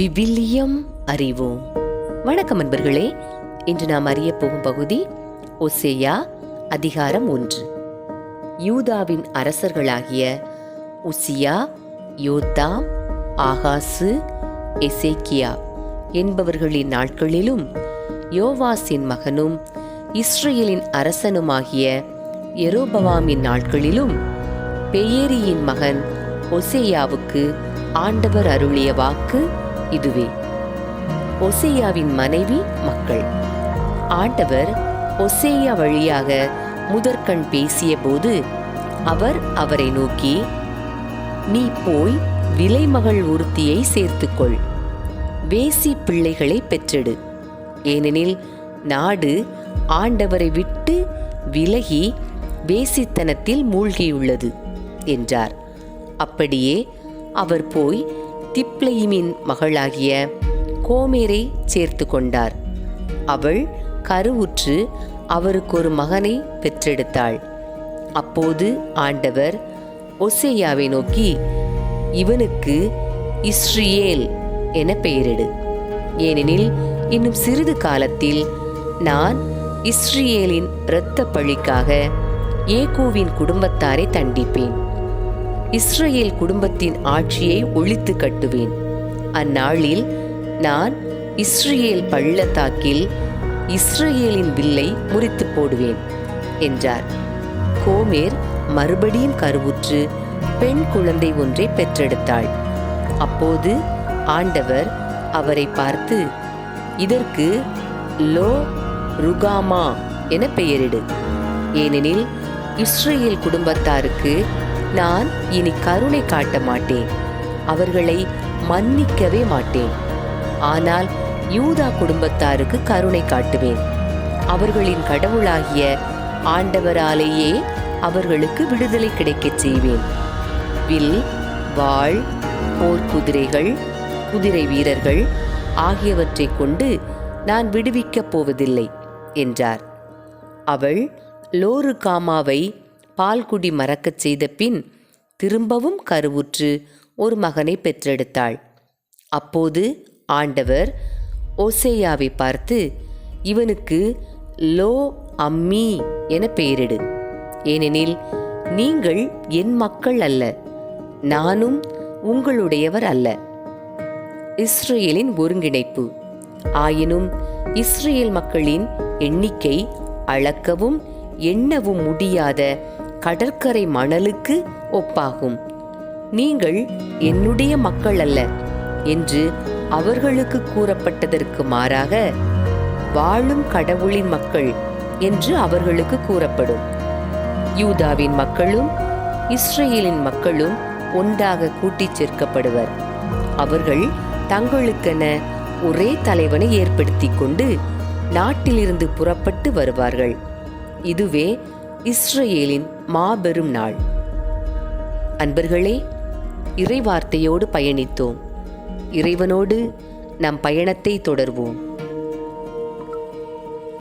விவிலியம் அறிவோம். வணக்கம் அன்பர்களே. இன்று நாம் அறிய போகும் பகுதி ஒசேயா அதிகாரம் ஒன்று. யூதாவின் அரசர்களாகிய உசியா யோத்தாம் ஆகாசு எசேக்கியா என்பவர்களின் நாட்களிலும் யோவாசின் மகனும் இஸ்ரேலின் அரசனுமாகிய எரோபவாமின் நாட்களிலும் பெயேரியின் மகன் ஒசேயாவுக்கு ஆண்டவர் அருளிய வாக்கு இதுவே. ஒசேயாவின் மனைவி மக்கள். ஆண்டவர் ஒசேயா வழியாக முதற்கண் பேசியபோது அவர் அவரை நோக்கி நீ போய் விலைமகள் ஒருத்தியை சேர்த்துக்கொள். வேசி பிள்ளைகளை பெற்றெடு. ஏனெனில் நாடு ஆண்டவரை விட்டு விலகி வேசித்தனத்தில் மூழ்கியுள்ளது என்றார். அப்படியே அவர் போய் திப்லையிமின் மகளாகிய கோமேரை சேர்த்து கொண்டார். அவள் கருவுற்று அவருக்கு ஒரு மகனை பெற்றெடுத்தாள். அப்போது ஆண்டவர் ஒசேயாவை நோக்கி இவனுக்கு இஸ்ரியேல் என பெயரிடு. ஏனெனில் இன்னும் சிறிது காலத்தில் நான் இஸ்ரியேலின் இரத்த பழிக்காக ஏகோவின் குடும்பத்தாரை தண்டிப்பேன். இஸ்ரேல் குடும்பத்தின் ஆட்சியை ஒழித்து கட்டுவேன். அந்நாளில் நான் இஸ்ரேல் பள்ளத்தாக்கில் இஸ்ரேலின் வில்லை முறித்து போடுவேன் என்றார். கோமேர் மறுபடியும் கருவுற்று பெண் குழந்தை ஒன்றை பெற்றெடுத்தாள். அப்போது ஆண்டவர் அவரை பார்த்து இதற்கு லோ ருகாமா என பெயரிடு. ஏனெனில் இஸ்ரேல் குடும்பத்தாருக்கு நான் இனி கருணை காட்ட மாட்டேன். அவர்களை மன்னிக்கவே மாட்டேன். ஆனால் யூதா குடும்பத்தாருக்கு கருணை காட்டுவேன். அவர்களின் கடவுளாகிய ஆண்டவராலேயே அவர்களுக்கு விடுதலை கிடைக்கச் செய்வேன். வில் வாள் போர்க்குதிரைகள் குதிரை வீரர்கள் ஆகியவற்றைக் கொண்டு நான் விடுவிக்கப் போவதில்லை என்றார். அவள் லோரு காமாவை பால்குடி மறக்கச் செய்த பின் திரும்பவும் கருவுற்று ஒரு மகனை பெற்றெடுத்தாள். அப்போது ஆண்டவர் ஓசேயாவை பார்த்து இவனுக்கு லோ அம்மி என பெயரிடு. ஏனெனில் நீங்கள் என் மக்கள் அல்ல நானும் உங்களுடையவர் அல்ல. இஸ்ரேலின் ஒருங்கிணைப்பு. ஆயினும் இஸ்ரேல் மக்களின் எண்ணிக்கை அளக்கவும் எண்ணவும் முடியாத கடற்கரை மணலுக்கு ஒப்பாகும். நீங்கள் என்னுடைய மக்கள் அல்ல என்று அவர்களுக்கு கூறப்பட்டதற்கு மாறாக வாழும் கடவுளின் மக்கள் என்று அவர்களுக்கு கூறப்படும். யூதாவின் மக்களும் இஸ்ரேலின் மக்களும் ஒன்றாக கூட்டிச் சேர்க்கப்படுவர். அவர்கள் தங்களுக்கென ஒரே தலைவனை ஏற்படுத்தி கொண்டு நாட்டிலிருந்து புறப்பட்டு வருவார்கள். இதுவே இஸ்ரேலின் மாபெரும் நாள். அன்பர்களே இறைவார்த்தையோடு பயணித்தோம். இறைவனோடு நம் பயணத்தை தொடர்வோம்.